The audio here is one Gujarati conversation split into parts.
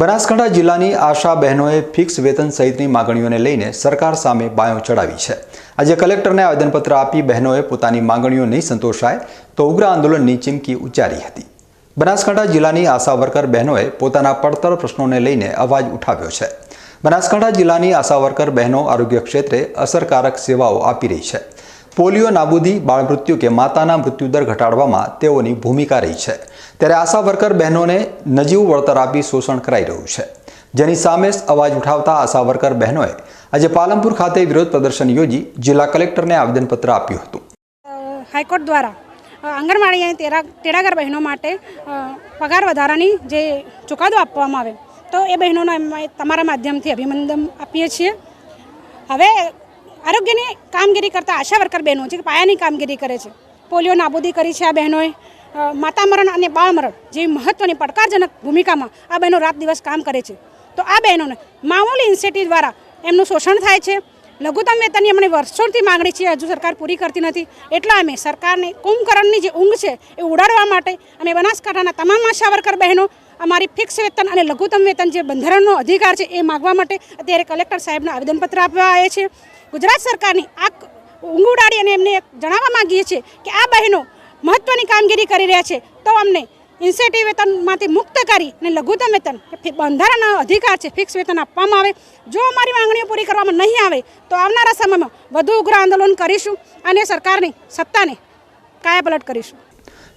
બનાસકાંઠા જિલ્લાની આશા બહેનોએ ફિક્સ વેતન સહિતની માગણીઓને લઈને સરકાર સામે બાયો ચડાવી છે. આજે કલેક્ટરને આવેદનપત્ર આપી બહેનોએ પોતાની માગણીઓ નહીં સંતોષાય તો ઉગ્ર આંદોલનની ચીમકી ઉચ્ચારી હતી. બનાસકાંઠા જિલ્લાની આશા વર્કર બહેનોએ પોતાના પડતર પ્રશ્નોને લઈને અવાજ ઉઠાવ્યો છે. બનાસકાંઠા જિલ્લાની આશા વર્કર બહેનો આરોગ્ય ક્ષેત્રે અસરકારક સેવાઓ આપી રહી છે. પોલિયો નાબૂદી બાળમૃત્યુ કે માતાના મૃત્યુદર ઘટાડવામાં તેઓની ભૂમિકા રહી છે. ત્યારે આશા વર્કર બહેનોને નજીવું વળતર આપી શોષણ કરાઈ રહ્યું છે. જેની સામે અવાજ ઉઠાવતા આશા વર્કર બહેનોએ આજે પાલનપુર ખાતે વિરોધ પ્રદર્શન યોજી જિલ્લા કલેક્ટરને આવેદનપત્ર આપ્યું હતું. હાઈકોર્ટ દ્વારા આંગણવાડી અને તેરા બહેનો માટે પગાર વધારાની જે ચુકાદો આપવામાં આવે, તો એ બહેનોને તમારા માધ્યમથી અભિનંદન આપીએ છીએ. હવે આરોગ્યની કામગીરી કરતા આશા વર્કર બહેનો છે કે પાયાની કામગીરી કરે છે. પોલિયો નાબૂદી કરી છે આ બહેનોએ. માતામરણ માતા મરણ અને બાળ મરણ જેવી મહત્ત્વની પડકારજનક ભૂમિકામાં આ બહેનો રાત દિવસ કામ કરે છે. તો આ બહેનોને મામૂલી ઇન્સેટિવ દ્વારા એમનું શોષણ થાય છે. લઘુત્તમ વેતનની અમને વર્ષોથી માગણી છે, હજુ સરકાર પૂરી કરતી નથી. એટલા અમે સરકારને કુંભકરણની જે ઊંઘ છે, એ ઉડાડવા માટે અમે બનાસકાંઠાના તમામ આશા વર્કર બહેનો અમારી ફિક્સ વેતન અને લઘુત્તમ વેતન જે બંધારણનો અધિકાર છે એ માગવા માટે અત્યારે કલેક્ટર સાહેબને આવેદનપત્ર આપવા આવ્યા છે. ગુજરાત સરકારની આ ઊંઘ ઉડાડી અને એમને જણાવવા માંગીએ છીએ કે આ બહેનો મહત્ત્વની કામગીરી કરી રહ્યા છે, તો અમને ઇન્સેન્ટિવ વેતનમાંથી મુક્ત કરી અને લઘુત્તમ વેતન બંધારણનો અધિકાર છે, ફિક્સ વેતન આપવામાં આવે. જો અમારી માંગણીઓ પૂરી કરવામાં નહીં આવે, તો આવનારા સમયમાં વધુ ઉગ્ર આંદોલન કરીશું અને સરકારની સત્તાને કાયાપલટ કરીશું.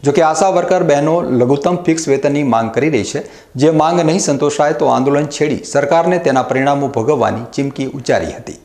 જોકે આશા વર્કર બહેનો લઘુત્તમ ફિક્સ વેતનની માંગ કરી રહી છે. જે માંગ નહીં સંતોષાય તો આંદોલન છેડી સરકારને તેના પરિણામો ભોગવવાની ચીમકી ઉચ્ચારી હતી.